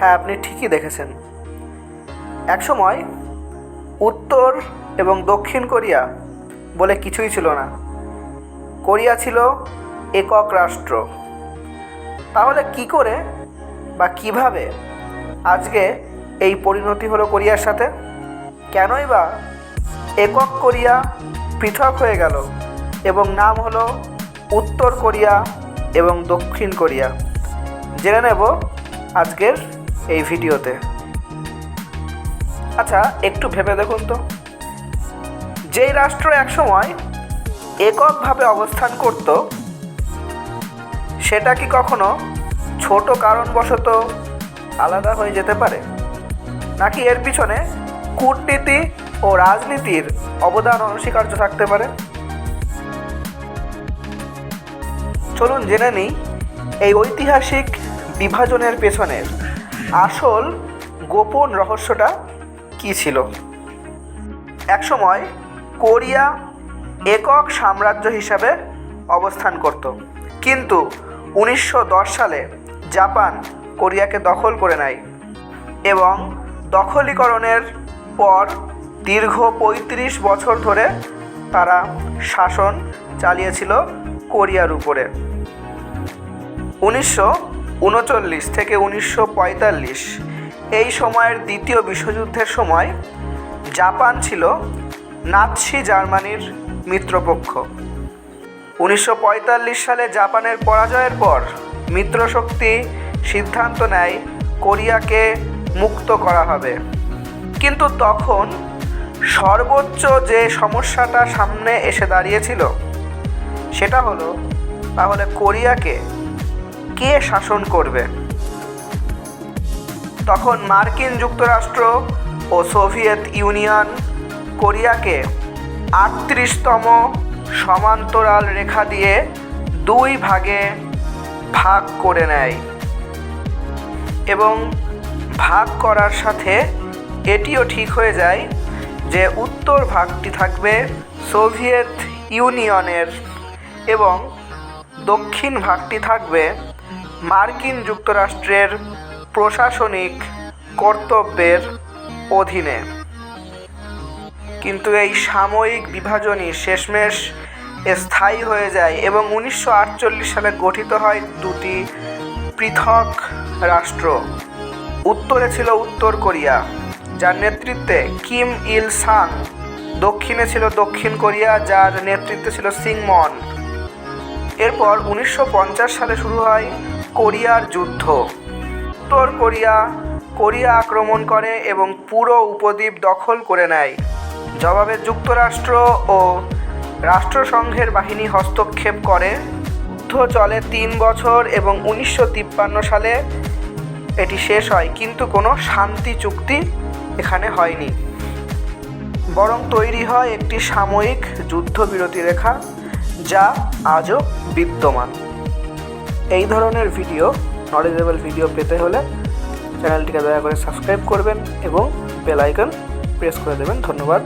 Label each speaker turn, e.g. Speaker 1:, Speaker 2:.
Speaker 1: হ্যাঁ আপনি ঠিকই দেখেছেন। একসময় উত্তর এবং দক্ষিণ কোরিয়া বলে কিছুই ছিল না। কোরিয়া ছিল একক রাষ্ট্র। তাহলে কি করে বা কীভাবে আজকে এই পরিণতি হলো কোরিয়ার সাথে? কেনই বা একক কোরিয়া পৃথক হয়ে গেল এবং নাম হলো উত্তর কোরিয়া এবং দক্ষিণ কোরিয়া। জেনে নেব আজকের এই ভিডিওতে। আচ্ছা একটু ভেবে দেখুন তো। যেই রাষ্ট্র একসময় এককভাবে অবস্থান করত, সেটা কি কখনো ছোট কারণবশত আলাদা হয়ে যেতে পারে? নাকি এর পিছনে কূটনীতি ও রাজনীতির অবদান অনস্বীকার্য থাকতে পারে? চলুন জেনে নিই এই ঐতিহাসিক বিভাজনের পেছনের আসল গোপন রহস্যটা কী ছিল? একসময় কোরিয়া একক সাম্রাজ্য হিসাবে অবস্থান করত। কিন্তু উনিশশো দশ সালে জাপান কোরিয়াকে দখল করে নেয় এবং দখলীকরণের পর দীর্ঘ পঁয়ত্রিশ বছর ধরে তারা শাসন চালিয়েছিল কোরিয়ার উপরে। উনিশশো উনচল্লিশ থেকে উনিশশো পঁয়তাল্লিশ। এই সময়ের দ্বিতীয় বিশ্বযুদ্ধের সময় জাপান ছিল নাৎসি জার্মানির মিত্রপক্ষ। উনিশশো পঁয়তাল্লিশ সালে জাপানের পরাজয়ের পর মিত্রশক্তি সিদ্ধান্ত নেয় কোরিয়াকে মুক্ত করা হবে। কিন্তু তখন সর্বোচ্চ যে সমস্যাটা সামনে এসে দাঁড়িয়েছিল, সেটা হলো তাহলে কোরিয়াকে কে শাসন করবে? তখন মার্কিন যুক্তরাষ্ট্র ও সোভিয়েত ইউনিয়ন কোরিয়াকে আটত্রিশতম সমান্তরাল রেখা দিয়ে দুই ভাগে ভাগ করে নেয় এবং ভাগ করার সাথে এটিও ঠিক হয়ে যায় যে উত্তর ভাগটি থাকবে সোভিয়েত ইউনিয়নের এবং দক্ষিণ ভাগটি থাকবে মার্কিন যুক্তরাষ্ট্রের প্রশাসনিক কর্তব্যের অধীনে। কিন্তু এই সাময়িক বিভাজনই শেষমেশ স্থায়ী হয়ে যায় এবং উনিশশো আটচল্লিশ সালে গঠিত হয় দুটি পৃথক রাষ্ট্র। উত্তরে ছিল উত্তর কোরিয়া, যার নেতৃত্বে কিম ইল সাং দক্ষিণে ছিল দক্ষিণ কোরিয়া, যার নেতৃত্বে ছিল সিংমন। এরপর উনিশশো পঞ্চাশ সালে শুরু হয় কোরিয়ার যুদ্ধ। উত্তর কোরিয়া কোরিয়া আক্রমণ করে এবং পুরো উপদ্বীপ দখল করে নেয়। জবাবে যুক্তরাষ্ট্র ও রাষ্ট্রসংঘের বাহিনী হস্তক্ষেপ করে। যুদ্ধ চলে তিন বছর এবং উনিশশো তিপ্পান্ন সালে এটি শেষ হয়, কিন্তু কোনো শান্তি চুক্তি এখানে হয়নি। বরং তৈরি হয় একটি সাময়িক যুদ্ধবিরতি রেখা যা আজও বিদ্যমান। এই ধরনের ভিডিও নলেজেবল ভিডিও পেতে হলে চ্যানেলটিকে দয়া করে সাবস্ক্রাইব করবেন এবং বেল আইকন প্রেস করে দেবেন। ধন্যবাদ।